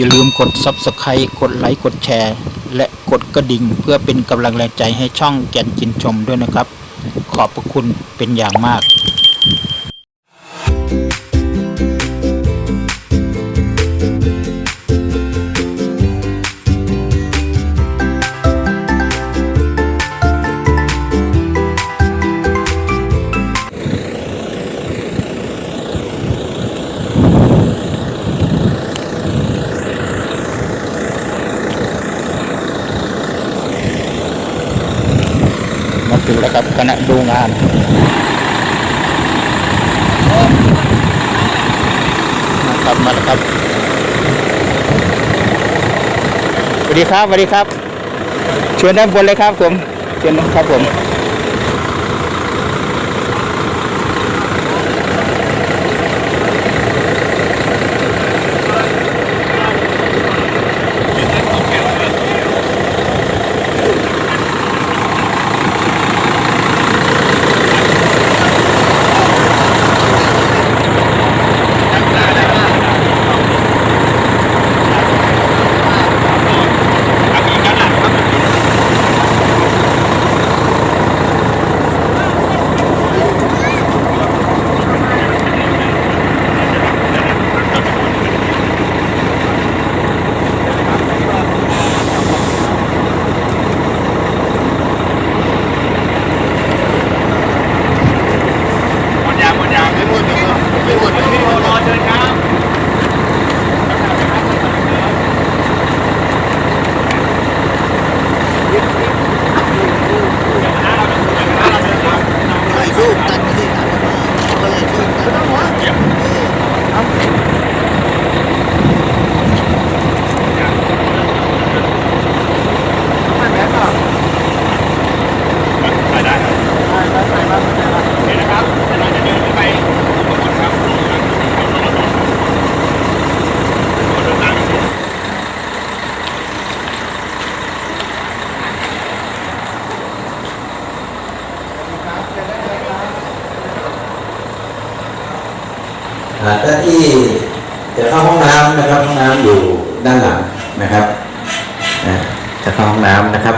อย่าลืมกด Subscribe กดไลค์กดแชร์ และกดกระดิ่งเพื่อเป็นกำลังแรงใจให้ช่องแกนจินชมด้วยนะครับ ขอบพระคุณเป็นอย่างมาก มาถึงแล้วครับขณะดูงานมาครับมาแล้วครับสวัสดีครับสวัสดีครับเชิญด้านบนเลยครับผมเชิญครับผม หมดยางหมดยางไม่พูดไม่พูดไม่พูดรอเชิญครับ ถ่ายรูปกันไม่ได้ถ่ายมาถ่ายรูป กัน ไปได้ครับเห็นนะครับเราจะเดินไปทั้งหมดครับเดินทาง อ่าเจ้าที่จะเข้าห้องน้ำนะครับห้องน้ำอยู่ด้านหลังนะครับจะเข้าห้องน้ำนะครับ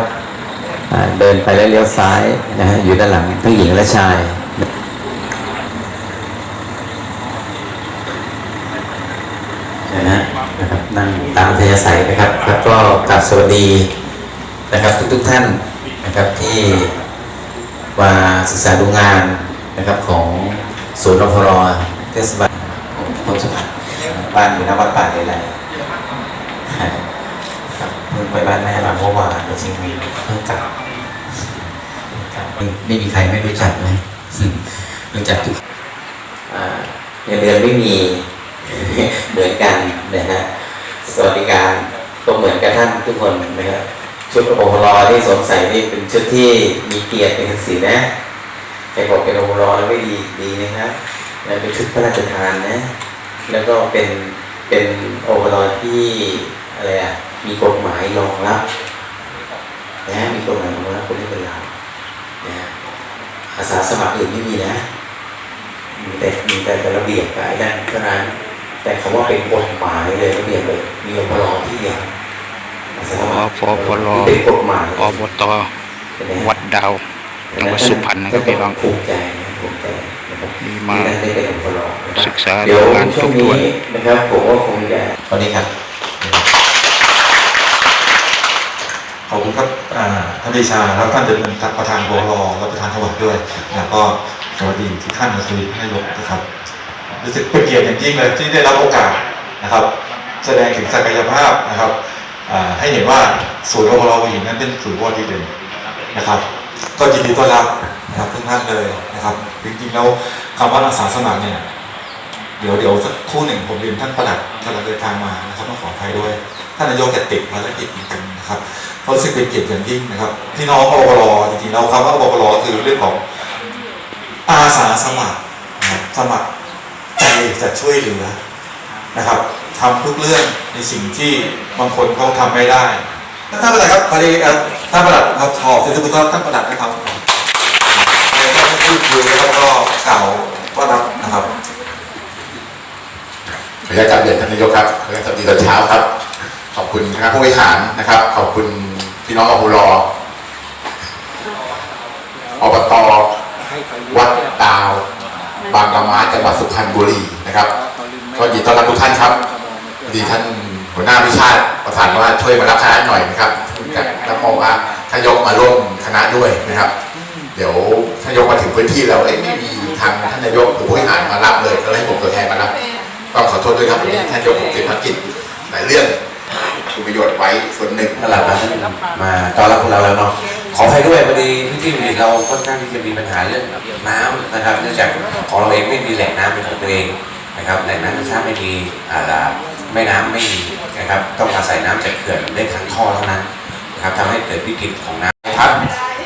เดินไปแล้วเลี้ยวซ้ายนะฮะอยู่ด้านหลังทั้งหญิงและชายนะฮะนะครับนั่งตามทยาศัยนะครับแล้วก็กราบสวัสดีนะครับทุกๆท่านนะครับที่มาศึกษาดูงานนะครับของศูนย์รพรเทศบาล ผมสุพรรณบ้านอยู่หน้าวัดป่าเลยไรครับเพิ่งไปบ้านแม่มาเมื่อวานเชียงใหม่เพิ่งกลับเพิ่งกลับไม่ไม่มีใครไม่รู้จักไหมรู้จักทุกเงินเดือนไม่มีเหมือนกันนะฮะสวัสดิการก็เหมือนกับท่านทุกคนนะครับชุดโอโหรอที่สวมใส่นี่เป็นชุดที่มีเกียรติเป็นศักดิ์ศรีนะใครบอกเป็นโอโหรอแล้วไม่ดีดีนะครับ นะเป็นชุดพระราชทานนะ แล้วก็เป็นเป็นโอเวอร์ลที่อะไรอะมีกฎหมายรองรับนะมีกฎหมายรองรับคนที่เป็นเรานะอาสาสมัครอื่นไม่มีนะมีแต่มีแต่เป็นระเบียบกับไอ้นั่นเท่านั้น แต่คำว่าเป็นกฎหมายเลยระเบียบเลยมีโอเวอร์ลที่เดียวอาสาสมัครปปรที่เป็นกฎหมายอบตวัดดาวจังหวัดสุพรรณนะครับพี่น้องภูมิใจนะภูมิใจ นะครับมีมาที่ท่นได้เป็นโอเวอร์ลนะครับศึกษาเดี๋ยวงานทช่วบงทวนนี้นะครับผมก็คงจะตอนนี้ครับขอบคุณครับอ่าท่านเดชาแล้วท่านจะเป็นประธานบรและประธานถวัดด้วยแล้วก็สวัสดีทุกท่านก็คือนายกนะครับรู้สึกเป็นเกียรติอย่างยิ่งเลยที่ได้รับโอกาสนะครับ แสดงถึงศักยภาพนะครับอ่าให้เห็นว่าศูนย์บรวินนั้นเป็นศูนย์บรที่เด่นนะครับ ก็ยินดีต้อนรับนะครับทุกท่านเลยนะครับจริงๆแล้ว คำว่าอาสาสมัครเนี่ย เดี๋ยวเดี๋ยวสักคู่หนึ่งผมเรียนท่านประหลัดกำลังเดินทางมานะครับต้องขออภัยด้วย ท่านนายกแกติดภารกิจจริงๆนะครับเพราะรู้สึกเป็นเกียรติอย่างยิ่งนะครับพี่น้องอบรจริงๆแล้วคำว่าอบรคือเรื่องของอาสาสมัครสมัครใจจะช่วยเหลือนะครับทำทุกเรื่องในสิ่งที่บางคนเขาทำไม่ได้ท่านประหลัดครับพอดีท่านประหลัดครับขอบคุณทุกท่านท่านประหลัดนะครับ คุยแล้วก็กล่าวต้อนรับนะครับขออนุญาตกราบเรียนท่านนายกครับขออนุญาตสวัสดีตอนเช้าครับนะครับผู้บริหารนะครับ ขอบคุณพี่น้องอบรออบตวัดดาว บางกะมาจังหวัดสุพรรณบุรีนะครับก็ยินดีต้อนรับทุกท่านครับพอดีท่านหัวหน้าวิชาติประธานว่าช่วยมารับคณะหน่อยนะครับแล้วมองว่าท่านยกมาร่วมคณะด้วยนะครับ เดี๋ยวท่านยกมาถึงพื้นที่แล้วเอ้ยไม่มีทางท่านนายกหรือผู้บริหารมารับเลยก็เลยให้ผมตัวแทนมารับต้องขอโทษด้วยครับวันนี้ท่านยกผมติดภารกิจหลายเรื่องคุณประโยชน์ไว้ส่วนหนึ่งตลาดมามาต้อนรับพวกเราแล้วเนาะขออภัยด้วยพอดีพี่ที่มีเราค่อนข้างที่จะมีปัญหาเรื่องน้ำนะครับ เนื่องจากของเราเองไม่มีแหล่งน้ำเป็นของตัวเองนะครับแหล่งน้ำธรรมชาติไม่มีอ่าแม่น้ำไม่มีนะครับต้องอาศัยน้ำจากเขื่อนได้ทางท่อเท่านั้นนะครับทำให้เกิดวิกฤตของน้ำครับ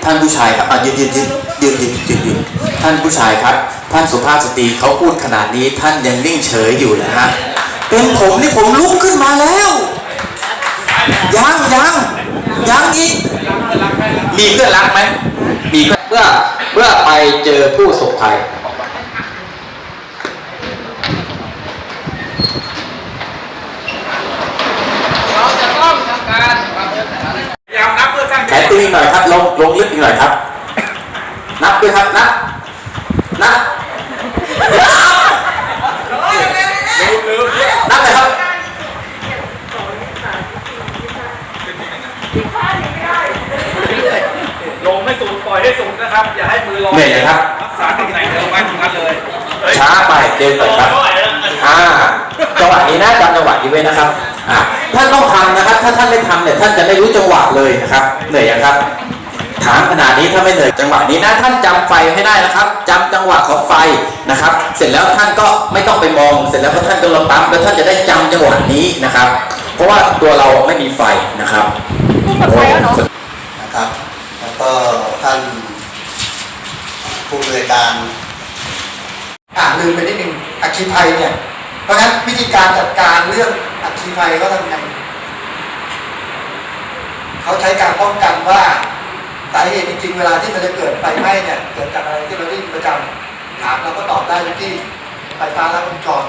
ท่านผู้ชายครับอะยืนยืนยืนยืนยืนยืนยืนท่านผู้ชายครับ ท่านสุภาพสตรีเขาพูดขนาดนี้ท่านยังนิ่งเฉยอยู่นะฮะเป็นผมนี่ผมลุกขึ้นมาแล้วยังยังยังอีกมีเพื่อนรักไหมมีเพื่อนเพื่อเพื่อไปเจอผู้สบภัยาวนับเพื่ อสร้างแขนตึงอีกหน่อยครับ ลงลงลึกอีกหน่อยครับ นับด้วยครับนับนับนับเลยครับลงไม่สูงปล่อยให้สูงนะครับ อย่าให้มือลอยเหนื่อยนะครับรักษาตำแหน่งเดิมไว้ตรงนั้นเลยช้าไปเร็วไปครับอ่าจังหวะนี้นะจำจังหวะนี้ไว้นะครับอ่าท่านต้องทำนะครับ ถ้าท่านไม่ทำเนี่ยท่านจะไม่รู้จังหวะเลยนะครับ เหนื่อยยังครับ ถามขนาดนี้ถ้าไม่เหนื่อยจังหวะนี้นะท่านจำไฟให้ได้นะครับจำจังหวะของไฟนะครับ เสร็จแล้วท่านก็ไม่ต้องไปมอง เสร็จแล้วพอท่านก็ลงปั๊มแล้วท่านจะได้จำจังหวะนี้นะครับ เพราะว่าตัวเราไม่มีไฟนะครับโอ้นะครับ แล้วก็ท่านผู้บริการอ่าลืมไปนิดนึงอัคคีภัยเนี่ยเพราะฉะนั้นวิธีการจัดการเรื่องอัคคีภัยเขาทำยังไง เขาใช้การป้องกันว่าสาเหตุจริงๆเวลาที่มันจะเกิดไฟไหม้เนี่ยเกิดจากอะไรที่เราได้ยินประจำถามเราก็ตอบได้ที่ไฟฟ้าลัดวงจร